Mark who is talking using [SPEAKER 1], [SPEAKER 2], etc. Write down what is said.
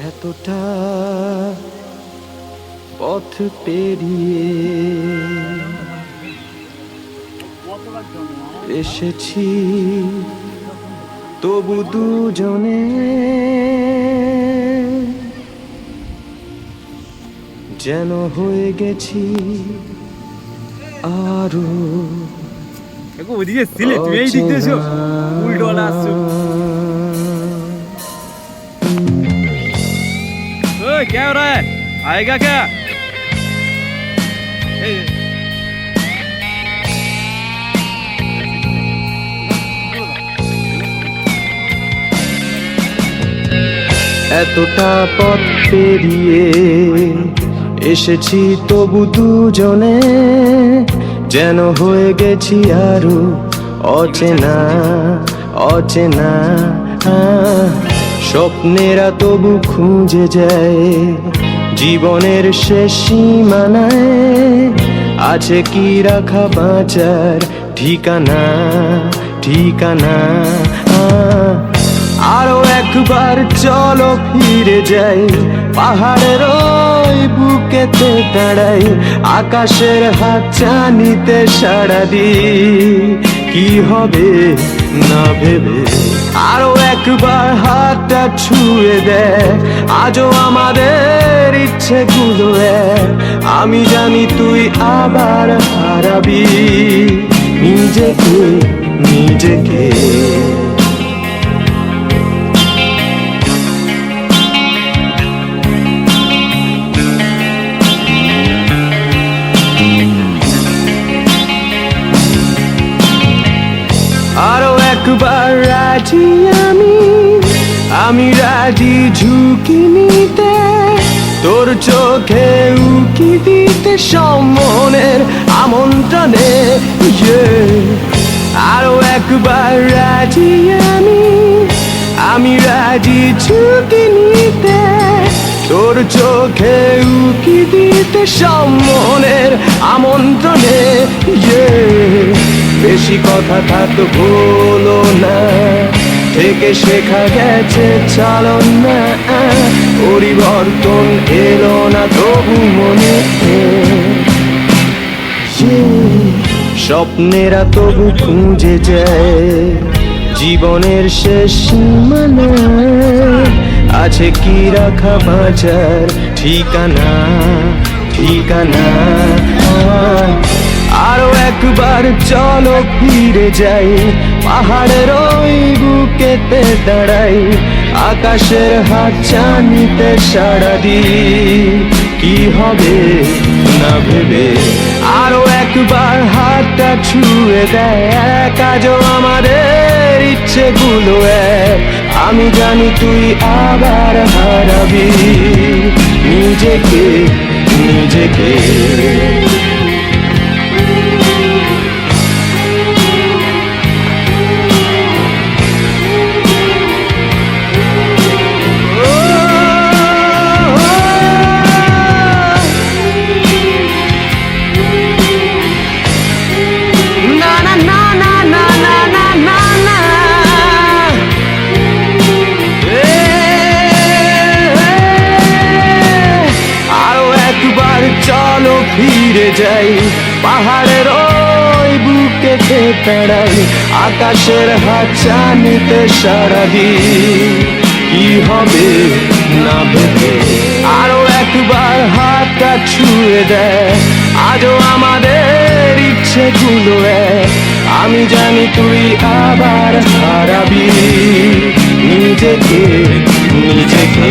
[SPEAKER 1] এতটা পথ পেরিয়ে এসেছি তবু দুজনে যেন হয়ে গেছি
[SPEAKER 2] আরও ওদিকে ছিলে তুমি এই দিক দিয়ে এসো। ओए क्या हो रहा है आएगा क्या ए,
[SPEAKER 1] এতটা পথ পেরিয়ে এসেছি তবু দুজনে যেন হয়ে গেছি আরো অচেনা অচেনা আহ, স্বপ্নেরা তবু খুঁজে যায়, জীবনের শেষ সীমানায় আছে কি রাখা বাঁচার ঠিকানা ঠিকানা? আরও একবার চলো ফিরে যাই, পাহাড়ের ওই বুকেতে দাঁড়াই, আকাশের হাত চানিতে সাড়া দি কি হবে? না ভেবে আরও একবার হাতটা ছুঁয়ে দে। আজও আমাদের ইচ্ছে গুলো আমি জানি তুই আবার হারাবি। নিজেকে নিজেকে। আমি রাজি ঝুঁকি নিতে, তোর চোখে উকি দিতে সম্মনের আমন্ত্রণে yeah. আরও একবার রাজি আমি আমি রাজি ঝুঁকি নিতে, তোর চোখে উকি দিতে সম্মনের আমন্ত্রণে yeah. বেশি কথা থাক ভুলো না থেকে শেখা গেছে চালন না পরিবর্তন এলো না, তবু মনে স্বপ্নেরা তবু খুঁজে যায়, জীবনের শেষ সীমানা। আছে কি রাখা বাজার ঠিকানা ঠিকানা? আরও একবার চলো ফিরে যাই। পাহাড়ের ওই বুকেতে দাঁড়াই। আকাশের হাত চানিতে সাড়া দি কি হবে না ভেবে? আরও একবার হাতটা ছুঁয়ে দেয়। আজও আমাদের ইচ্ছেগুলো এক। আমি জানি তুই আবার হারাবি। নিজেকে নিজেকে। পাহাড়ের ওই বুকেতে পেড়াই আকাশের হাত চানিতে সারা কি হবে না ভেবে? আরও একবার হাতটা ছুঁয়ে দেয়, আজও আমাদের ইচ্ছেগুলো এক আমি জানি তুই আবার হারাবি। নিজেকে নিজেকে